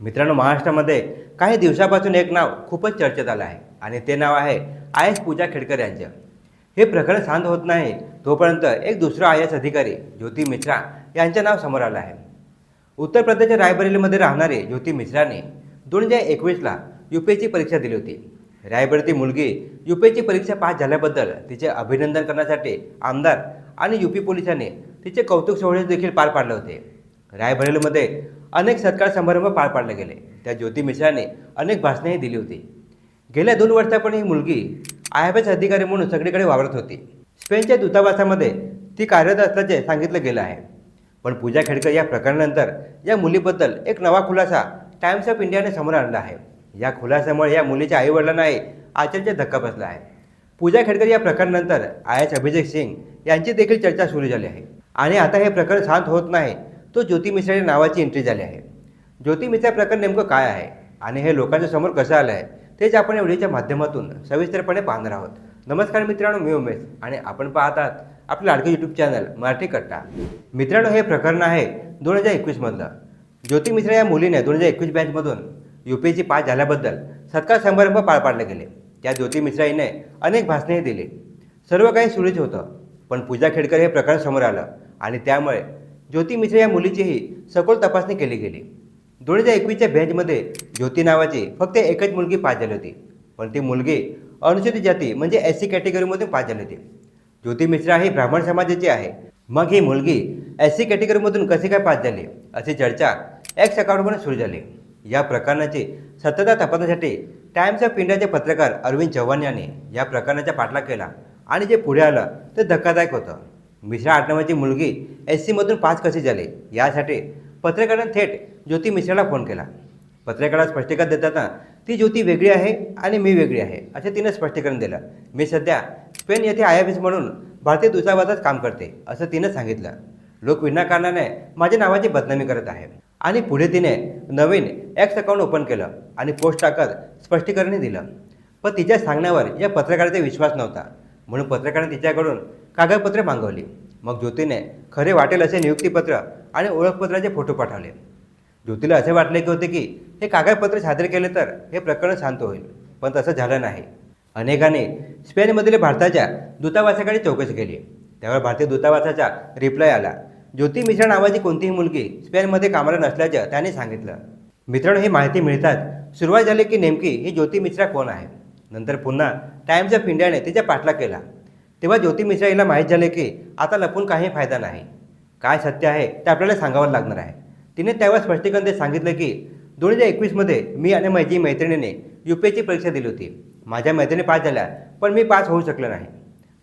मित्रांनो महाराष्ट्रामध्ये काही दिवसापासून एक नाव खूपच चर्चेत आलं आहे आणि ते नाव आहे आय एस पूजा खेडकर यांचं. हे प्रकरण शांत होत नाही तोपर्यंत एक दुसरा आय एस अधिकारी ज्योती मिश्रा यांचं नाव समोर आलं आहे. उत्तर प्रदेशच्या रायबरेलीमध्ये राहणारे ज्योती मिश्राने दोन हजार एकवीसला यू पी एसची परीक्षा दिली होती. रायबरेली मुलगी यू पी एसची परीक्षा पास झाल्याबद्दल तिचे अभिनंदन करण्यासाठी आमदार आणि यू पी पोलिसांनी तिचे कौतुक सोहळे देखील पार पाडले होते. रायबरेलीमध्ये अनेक सत्कार समारंभ पार पाडले गेले. त्या ज्योती मिश्राने अनेक भाषणेही दिली होती. गेल्या दोन वर्षापूर्वी ही मुलगी आय एफ एस अधिकारी म्हणून सगळीकडे वावरत होती. स्पेनच्या दूतावासामध्ये ती कार्यरत असल्याचे सांगितलं गेलं आहे. पण पूजा खेडकर या प्रकरणानंतर या मुलीबद्दल एक नवा खुलासा टाइम्स ऑफ इंडियाने समोर आणला आहे. या खुलासामुळे या मुलीच्या आईवडिलांनाही आश्चर्याचा धक्का बसला आहे. पूजा खेडकर या प्रकरणानंतर आय एस अभिषेक सिंग यांची देखील चर्चा सुरू झाली आहे. आणि आता हे प्रकरण शांत होत नाही तो ज्योती मिश्रा या नावाची एंट्री झाली आहे. ज्योती मिश्रा प्रकरण नेमकं काय आहे? आणि हे लोकांच्या समोर कसं आलं आहे? तेच आपण या व्हिडिओच्या माध्यमातून सविस्तरपणे पाहणार आहोत. नमस्कार मित्रांनो मी उमेश. आणि आपण पाहत आहात आपलं लाडकं यूट्यूब चॅनल मराठी कट्टा. मित्रांनो हे प्रकरण आहे दोन हजार एकवीसमधलं ज्योती मिश्रा या मुलीने दोन हजार एकवीस बँचमधून यू पी एसची पास झाल्याबद्दल सत्कार समारंभ पार पाडले गेले. त्या ज्योती मिश्रा हिने अनेक भाषणेही दिली. सर्व काही सुरूच होतं. पण पूजा खेडकर हे प्रकरण समोर आलं. आणि त्यामुळे ज्योती मिश्रा या मुलीचीही सखोल तपासणी केली गेली. दोन हजार एकवीसच्या बॅचमध्ये ज्योती नावाची फक्त एकच मुलगी पास झाली होती. पण ती मुलगी अनुसूचित जाती म्हणजे एस सी कॅटेगरीमधून पास झाली होती. ज्योती मिश्रा ही ब्राह्मण समाजाची आहे. मग ही मुलगी एस सी कॅटेगरीमधून कशी काय पास झाली अशी चर्चा एक्स अकाउंटवरून सुरू झाली. या प्रकरणाची सत्यता तपासण्यासाठी टाइम्स ऑफ इंडियाचे पत्रकार अरविंद चव्हाण यांनी या प्रकरणाचा पाठलाग केला आणि जे पुढे आलं ते धक्कादायक होतं. मिश्रा आडनावाची मुलगी एस सीमधून पास कशी झाली? यासाठी पत्रकारांनी थेट ज्योती मिश्राला फोन केला. पत्रकाराला स्पष्टीकरण देताना ती ज्योती वेगळी आहे आणि मी वेगळी आहे असे तिने स्पष्टीकरण दिलं. मी सध्या स्पेन येथे आय एफ एस म्हणून भारतीय दूतावासात काम करते असं तिनं सांगितलं. लोक विनाकारणाने माझ्या नावाची बदनामी करत आहे. आणि पुढे तिने नवीन एक्स अकाउंट ओपन केलं आणि पोस्ट टाकत स्पष्टीकरणही दिलं. पण तिच्या सांगण्यावर या पत्रकाराचा विश्वास नव्हता. म्हणून पत्रकाराने तिच्याकडून कागदपत्रे मागवली. मग ज्योतीने खरे वाटेल असे नियुक्तीपत्र आणि ओळखपत्राचे फोटो पाठवले. ज्योतीला असे वाटले की होते की हे कागदपत्र सादर केले तर हे प्रकरण शांत होईल. पण तसं झालं नाही. अनेकांनी स्पेनमधील भारताच्या दूतावासाकडे चौकशी केली. त्यावर भारतीय दूतावासाचा रिप्लाय आला. ज्योती मिश्रा नावाची कोणतीही मुलगी स्पेनमध्ये कामाला नसल्याचं त्यांनी सांगितलं. मित्रांनो ही माहिती मिळताच सुरुवात झाली की नेमकी ही ज्योती मिश्रा कोण आहे? नंतर पुन्हा टाइम्स ऑफ इंडियाने तिचा पाठलाग केला. तेव्हा ज्योती मिश्रा हिला माहीत झाले की आता लपून काही फायदा नाही. काय सत्य आहे ते आपल्याला सांगावं लागणार आहे. तिने त्यावर स्पष्टीकरण देत सांगितलं की दोन हजार एकवीसमध्ये मी आणि माझी मैत्रिणीने यू पी एसची परीक्षा दिली होती. माझ्या मैत्रिणी पास झाल्या पण मी पास होऊ शकलो नाही.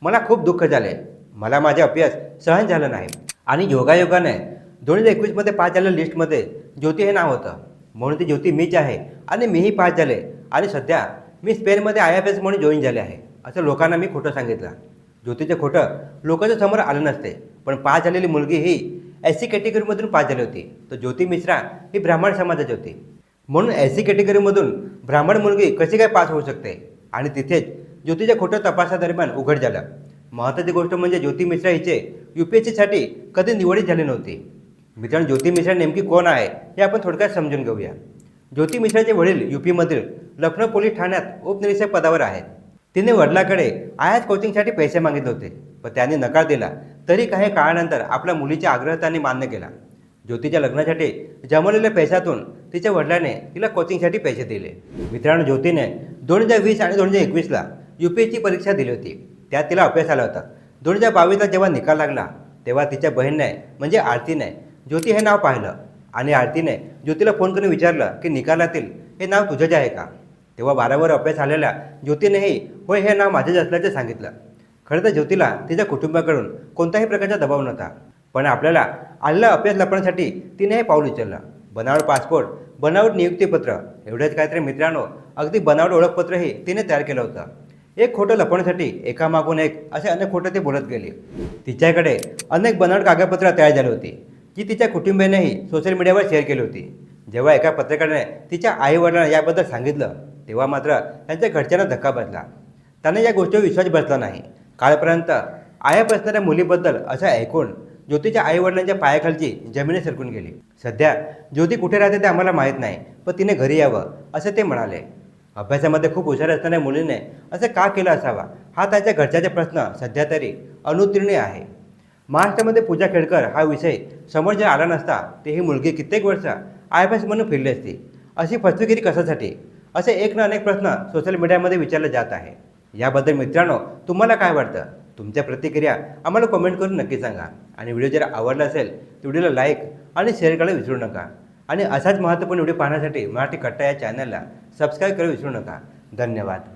मला खूप दुःख झाले. मला माझा अभ्यास सहन झालं नाही. आणि योगायोगाने दोन हजार एकवीसमध्ये पास झालेल्या लिस्टमध्ये ज्योती हे नाव होतं. म्हणून ती ज्योती मीच आहे आणि मीही पास झाले. आणि सध्या मी स्पेनमध्ये आय एफ एस म्हणून जॉईन झाले आहे असं लोकांना मी खोटं सांगितलं. ज्योतीचं खोटं लोकांच्या समोर आलं नसते. पण पास झालेली मुलगी ही एस सी कॅटेगरीमधून पास झाली होती. तर ज्योती मिश्रा ही ब्राह्मण समाजाची होती. म्हणून एस सी कॅटेगरीमधून ब्राह्मण मुलगी कशी काय पास होऊ शकते? आणि तिथेच ज्योतीच्या खोटं तपासादरम्यान उघड झालं. महत्त्वाची गोष्ट म्हणजे ज्योती मिश्रा हिचे यू पी एस सीसाठी कधी निवडीत झाली नव्हती. मित्रांनो ज्योती मिश्रा नेमकी कोण आहे हे आपण थोडक्यात समजून घेऊया. ज्योती मिश्राचे वडील यू पीमधील लखनौ पोलीस ठाण्यात उपनिरीक्षक पदावर आहेत. तिने वडिलाकडे आयात कोचिंगसाठी पैसे मागितले होते पण त्याने नकार दिला. तरी काही काळानंतर आपल्या मुलीच्या आग्रह त्यांनी मान्य केला. ज्योतीच्या लग्नासाठी जमवलेल्या पैशातून तिच्या वडिलाने तिला कोचिंगसाठी पैसे दिले. मित्रांनो ज्योतीने दोन हजार वीस आणि दोन हजार एकवीसला यू पी एसची परीक्षा दिली होती. त्यात तिला अपयश आला होता. दोन हजार बावीसला जेव्हा निकाल लागला तेव्हा तिच्या बहिणीने म्हणजे आरतीने ज्योती हे नाव पाहिलं. आणि आरतीने ज्योतीला फोन करून विचारलं की निकालातील हे नाव तुझंच आहे का? तेव्हा बारावर अभ्यास आलेल्या ज्योतीनेही होय हे नाव माझेच असल्याचे सांगितलं. खरं तर ज्योतीला तिच्या कुटुंबाकडून कोणत्याही प्रकारचा दबाव नव्हता. पण आपल्याला आलेला अभ्यास लपण्यासाठी तिने हे पाऊल उचललं. बनावट पासपोर्ट बनावट नियुक्तीपत्र एवढंच काय मित्रांनो अगदी बनावट ओळखपत्रही तिने तयार केलं होतं. एक खोटं लपवण्यासाठी एकामागून एक असे अनेक खोटं ती बोलत गेली. तिच्याकडे अनेक बनावट कागदपत्र तयार झाली होती जी तिच्या कुटुंबियानेही सोशल मीडियावर शेअर केली होती. जेव्हा एका पत्रकाराने तिच्या आईवडिलांना याबद्दल सांगितलं तेव्हा मात्र त्यांच्या घरच्यांना धक्का बसला. त्यांना या गोष्टीवर विश्वास बसला नाही. काळपर्यंत आया असणाऱ्या मुलीबद्दल असं ऐकून ज्योतीच्या आईवडिलांच्या पायाखालची जमिनी सरकून गेली. सध्या ज्योती कुठे राहते ते आम्हाला माहीत नाही पण तिने घरी यावं असं ते म्हणाले. अभ्यासामध्ये खूप हुशार असणाऱ्या मुलीने असं का केलं असावा? हा त्यांच्या घरच्याचा प्रश्न सध्या तरी अनुत्तीर्ण आहे. महाराष्ट्रामध्ये पूजा खेडकर हा विषय समोर जर आला नसता ते ही मुलगी कित्येक वर्ष आय म्हणून फिरली असती. अशी फसवेगिरी कशासाठी? असे एक ना अनेक प्रश्न सोशल मीडियामध्ये विचारले जात आहे. याबद्दल मित्रांनो तुम्हाला काय वाटतं? तुमच्या प्रतिक्रिया आम्हाला कमेंट करून नक्की सांगा. आणि व्हिडिओ जर आवडला असेल तर व्हिडिओला लाईक आणि शेअर करायला विसरू नका. आणि असाच महत्त्वपूर्ण व्हिडिओ पाहण्यासाठी मराठी कट्टा या चॅनलला सबस्क्राईब करायला विसरू नका. धन्यवाद.